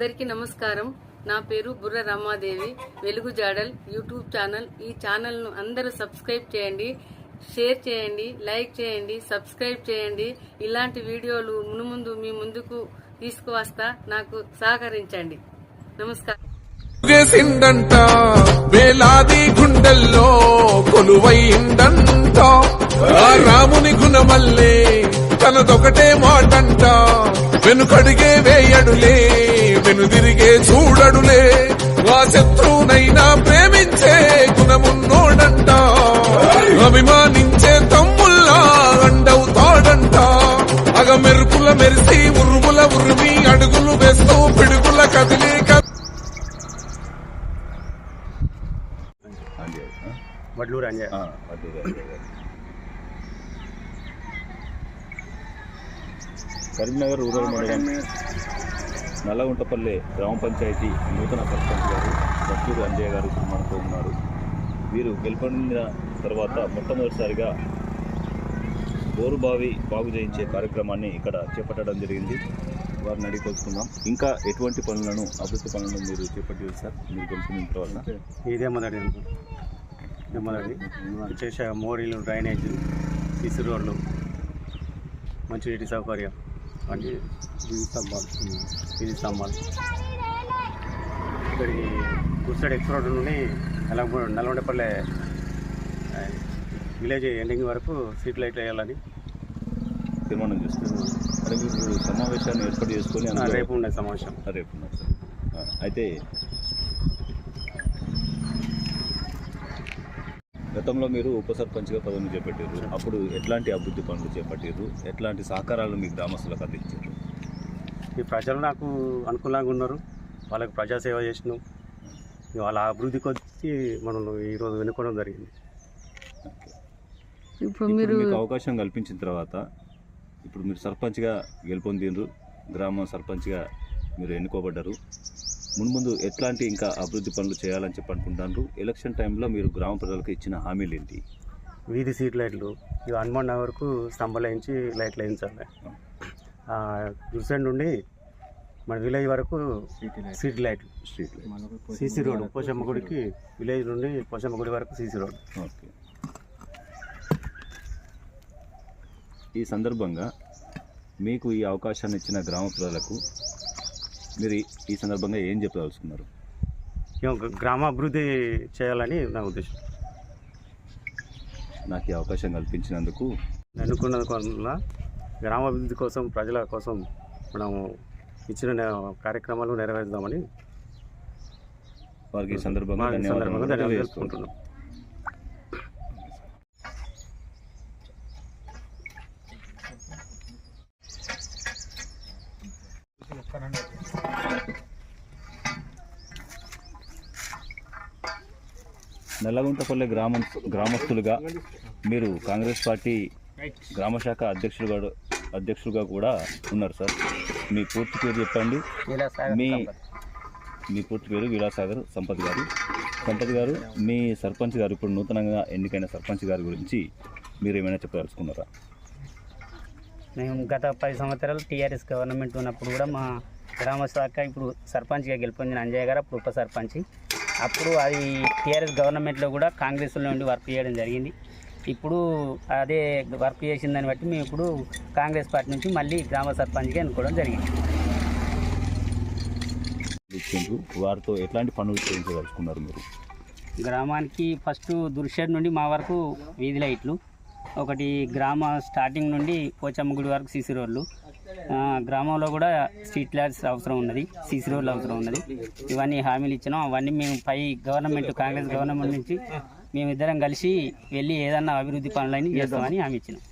అందరికీ నమస్కారం. నా పేరు బుర్ర రమాదేవి. వెలుగు జాడల్ యూట్యూబ్ ఛానల్. ఈ ఛానల్ను అందరూ సబ్స్క్రైబ్ చేయండి షేర్ చేయండి లైక్ చేయండి సబ్స్క్రైబ్ చేయండి. ఇలాంటి వీడియోలు మునుముందు మీ ముందుకు తీసుకువస్తా నాకు సహకరించండి. నమస్కారం. చేసిందంట వేలాది గుండెల్లో కొలువైందంట. రాముని గుణమల్లే తనదొకటే మాటంట వెనుకడిగే వేయడులే. మెరుపుల మెరిసి ఉరుముల ఉరిమి అడుగులు వేస్తూ పిడుగుల కదిలే? వడ్లూరు అంజయ్. కరీంనగర్ రూరల్ మండలం నల్లగుంటపల్లి గ్రామ పంచాయతీ నూతన సర్పంచ్ గారు వడ్లూరు అంజయ్య గారు ఇప్పుడు మనతో ఉన్నారు వీరు గెలుపొందిన తర్వాత మొట్టమొదటిసారిగా బోరుబావి బాగు చేయించే కార్యక్రమాన్ని ఇక్కడ చేపట్టడం జరిగింది. వారిని అడిగి తెలుసుకుందాం. ఇంకా ఎటువంటి పనులను అభివృద్ధి పనులను మీరు చేపట్టి సార్? మీరు గెలుపొందిన తర్వాత. ఇదే మొదటి ఇదే మొదటి. చేసే మోరీలు డ్రైనేజ్ సిసి రోడ్లు మంచి నీటి సౌకర్యం. అంటే ఇది స్తంభాలు. ఇది స్తంభాలు. ఇక్కడికి కుర్సైడ్ ఎక్స్ రోడ్ నుండి నల్గొండ విలేజ్ ఎండింగ్ వరకు స్ట్రీట్ లైట్లు వేయాలని. తీర్మానం చేస్తున్నారు అంటే మీరు సమావేశాన్ని ఏర్పాటు చేసుకొని అందులో- రేపు ఉండే సమావేశం. రేపు ఉన్నారు సార్ ఆ, అయితే గతంలో మీరు ఉప సర్పంచ్గా పదవిని చేపట్టారు. అప్పుడు ఎట్లాంటి అభివృద్ధి పనులు చేపట్టారు? ఎట్లాంటి సహకారాలు మీ గ్రామస్తులకు అందించారు? ఈ ప్రజలు నాకు అనుకూలంగా ఉన్నారు. వాళ్ళకి ప్రజాసేవ చేసినాం. ఇక వాళ్ళ అభివృద్ధి కొద్ది మనం ఈరోజు వెనుకోవడం జరిగింది. ఇప్పుడు మీరు మీకు అవకాశం కల్పించిన తర్వాత ఇప్పుడు మీరు సర్పంచ్గా గెలుపొందిండ్రు గ్రామ సర్పంచ్గా మీరు ఎన్నుకోబడ్డారు. మున్ముందు ఎట్లాంటి ఇంకా అభివృద్ధి పనులు చేయాలని చెప్పి అనుకుంటున్నారు? ఎలక్షన్ టైంలో మీరు గ్రామ ప్రజలకు ఇచ్చిన హామీలు ఏంటి? వీధి సీట్ లైట్లు. ఇవి హనుమాన్ నగర్కు స్తంభాలు వేయించి లైట్లు వేయించాలి. గుడిసెండ్ నుండి మన విలేజ్ వరకు city light street CC road Pochamma గుడికి విలేజ్ నుండి పోచమ్మ గుడి వరకు సీసీ రోడ్ ఓకే. ఈ సందర్భంగా మీకు ఈ అవకాశాన్ని ఇచ్చిన గ్రామ ప్రజలకు మీరు ఈ- సందర్భంగా ఏం చెప్పదలుచుకున్నారు? ఇక గ్రామ అభివృద్ధి చేయాలని నా ఉద్దేశం. నాకు ఈ అవకాశం కల్పించినందుకు వల్ల గ్రామాభివృద్ధి కోసం ప్రజల కోసం మనం ఇచ్చిన కార్యక్రమాలు నెరవేర్దామని వారికి సందర్భంగా ధన్యవాదాలు తెలియజేసుకుంటున్నాను తెలుపుకుంటున్నాం నల్లగుంటపల్లె గ్రామ గ్రామస్తులుగా మీరు కాంగ్రెస్ పార్టీ గ్రామ శాఖ అధ్యక్షులుగా అధ్యక్షులుగా కూడా ఉన్నారు సార్. మీ పూర్తి పేరు చెప్పండి. మీ మీ పూర్తి పేరు విలాసాగర్ సంపత్ గారు. సంపత్ గారు మీ సర్పంచ్ గారు ఇప్పుడు నూతనంగా ఎన్నికైన సర్పంచ్ గారి గురించి మీరు ఏమైనా చెప్పదలుచుకున్నారా? మేము గత పది సంవత్సరాలు టీఆర్ఎస్ గవర్నమెంట్ ఉన్నప్పుడు కూడా మా గ్రామ శాఖ ఇప్పుడు సర్పంచ్గా గెలుపొందిన అంజయ్య గారు అప్పుడు ఉప సర్పంచ్. అప్పుడు అది టీఆర్ఎస్ గవర్నమెంట్లో కూడా కాంగ్రెస్లో నుండి వర్క్ చేయడం జరిగింది. ఇప్పుడు అదే వర్క్ చేసిన దాన్ని బట్టి మేము ఇప్పుడు కాంగ్రెస్ పార్టీ నుంచి మళ్ళీ గ్రామ సర్పంచ్గా ఎన్నుకోవడం జరిగింది. ఇచ్చిండ్రు. వారితో ఎట్లాంటి పనులు చేయించదలుచుకున్నారు మీరు? గ్రామానికి ఫస్ట్ దుర్షెడ్ నుండి మా వరకు వీధి లైట్లు. ఒకటి గ్రామ స్టార్టింగ్ నుండి పోచమ్మ గుడి వరకు సీసీ రోడ్లు. గ్రామంలో కూడా స్ట్రీట్ లైట్స్ అవసరం ఉన్నది సీసీ రోడ్లు అవసరం ఉన్నది. ఇవన్నీ హామీలు ఇచ్చినాం. అవన్నీ మేము పై గవర్నమెంట్ కాంగ్రెస్ గవర్నమెంట్ నుంచి మేమిద్దరం కలిసి వెళ్ళి ఏదన్నా అభివృద్ధి పనులని చేస్తామని హామీ ఇచ్చినాం.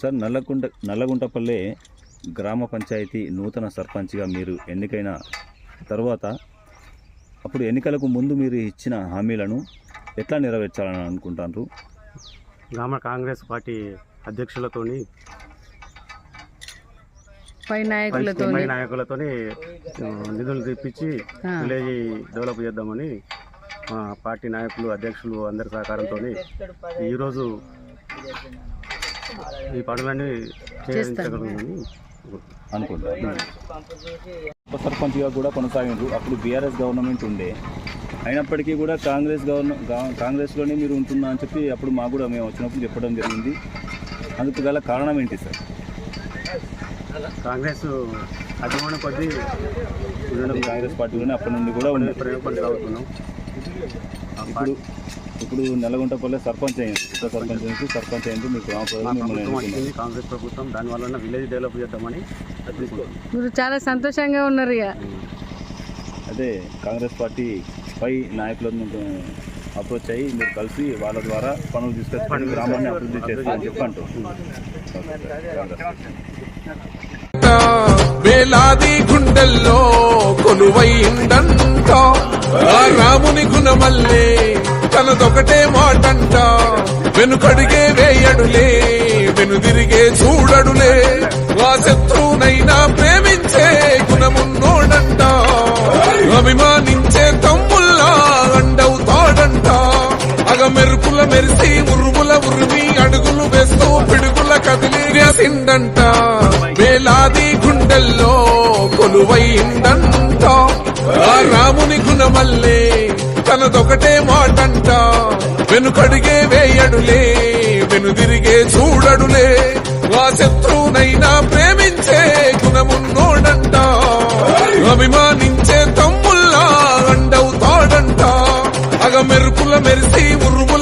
సార్ నల్లగుంట నల్లగుంటపల్లె గ్రామ పంచాయతీ నూతన సర్పంచ్గా మీరు ఎన్నికైన తర్వాత అప్పుడు ఎన్నికలకు ముందు మీరు ఇచ్చిన హామీలను ఎట్లా నెరవేర్చాలని అనుకుంటారు గ్రామ కాంగ్రెస్ పార్టీ అధ్యక్షులతోని పై నాయకులతో పై నిధులు తెప్పించి విలేజ్ డెవలప్ చేద్దామని మా పార్టీ నాయకులు అధ్యక్షులు అందరి సహకారంతో ఈరోజు ఈ పనులన్నీ చేయించగలుగుతుంది అనుకుంటా ఉప సర్పంచ్గా కూడా కొనసాగిండ్రు. అప్పుడు బీఆర్ఎస్ గవర్నమెంట్ ఉండే. అయినప్పటికీ కూడా కాంగ్రెస్ గవర్న గా- కాంగ్రెస్లోనే మీరు ఉంటున్నా అని చెప్పి అప్పుడు మాకు కూడా మేము వచ్చినప్పుడు చెప్పడం జరిగింది. అందుకు గల కారణం ఏంటి సార్? కాంగ్రెస్ అభిమానం కొద్దీ ఉండడం కాంగ్రెస్ పార్టీలోనే అప్పటి నుండి కూడా ఉంది. ప్రయోగం కొనసాగుతున్నాం. ఇప్పుడు ఇప్పుడు నల్లగుంటపల్లె సర్పంచ్ అయ్యింది సర్పంచ్ నుంచి సర్పంచ్ అయింది మీ గ్రామ ప్రజలు మా మిమ్మల్ని ప్రభుత్వం ఎన్నుకున్నారు. వచ్చింది కాంగ్రెస్ ప్రభుత్వం. దానివల్ల విలేజ్ డెవలప్ చేద్దామని మీరు చాలా సంతోషంగా ఉన్నారు ఇక. అదే కాంగ్రెస్ పార్టీ పై నాయకులను అప్రోచ్ అయ్యి మీరు కలిసి వాళ్ళ ద్వారా పనులు తీసుకొచ్చి గ్రామాన్ని అభివృద్ధి చేస్తామని చెప్పి అంటున్నారు వేలాది గుండెల్లో కొలువైందంట. రాముని గుణమల్లే తనదొకటే మాటంట. వెనుకడిగే వేయడులే వెనుదిరిగే చూడడులే. ఆ శత్రువునైనా మెరుపుల మెరిసి ఉరుముల ఉరిమి అడుగులు వేస్తూ పిడుగుల కదిలి వేలాది గుండెల్లో కొలువైందంట. రాముని గుణమల్లే తనదొకటే మాటంట. వెనుకడిగే వేయడులే వెనుదిరిగే చూడడులే. ఆ శత్రువునైనా ప్రేమించే గుణమున్నోడంట. అభిమానించే తమ్ముల్లా అండవుతాడంట అగ మెరుపుల మెరిసి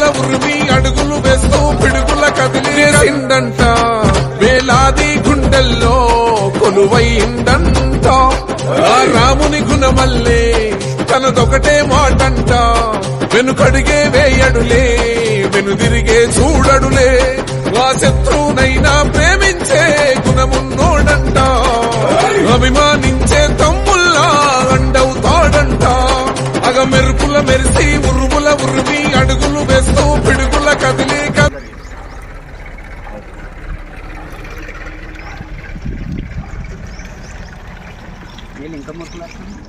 ఉరిమి అడుగులు వేస్తూ పిడుగుల కదిలి వేలాది గుండెల్లో కొలువైందంట. ఆ రాముని గుణమల్లే తనదొకటే మాటంట. వెనుకడిగే వేయడులే వెనుదిరిగే చూడడులే. ఆ శత్రువునైనా ప్రేమించే గుణమున్నోడంట. అభిమానించే తమ్ముల్లా అండవుతాడంట. అగ మెరుపుల మెరిసి ఉరుముల ఉరిమి అడుగులు వేస్తూ పిడుగుల కదిలి ఇంకా మొత్తం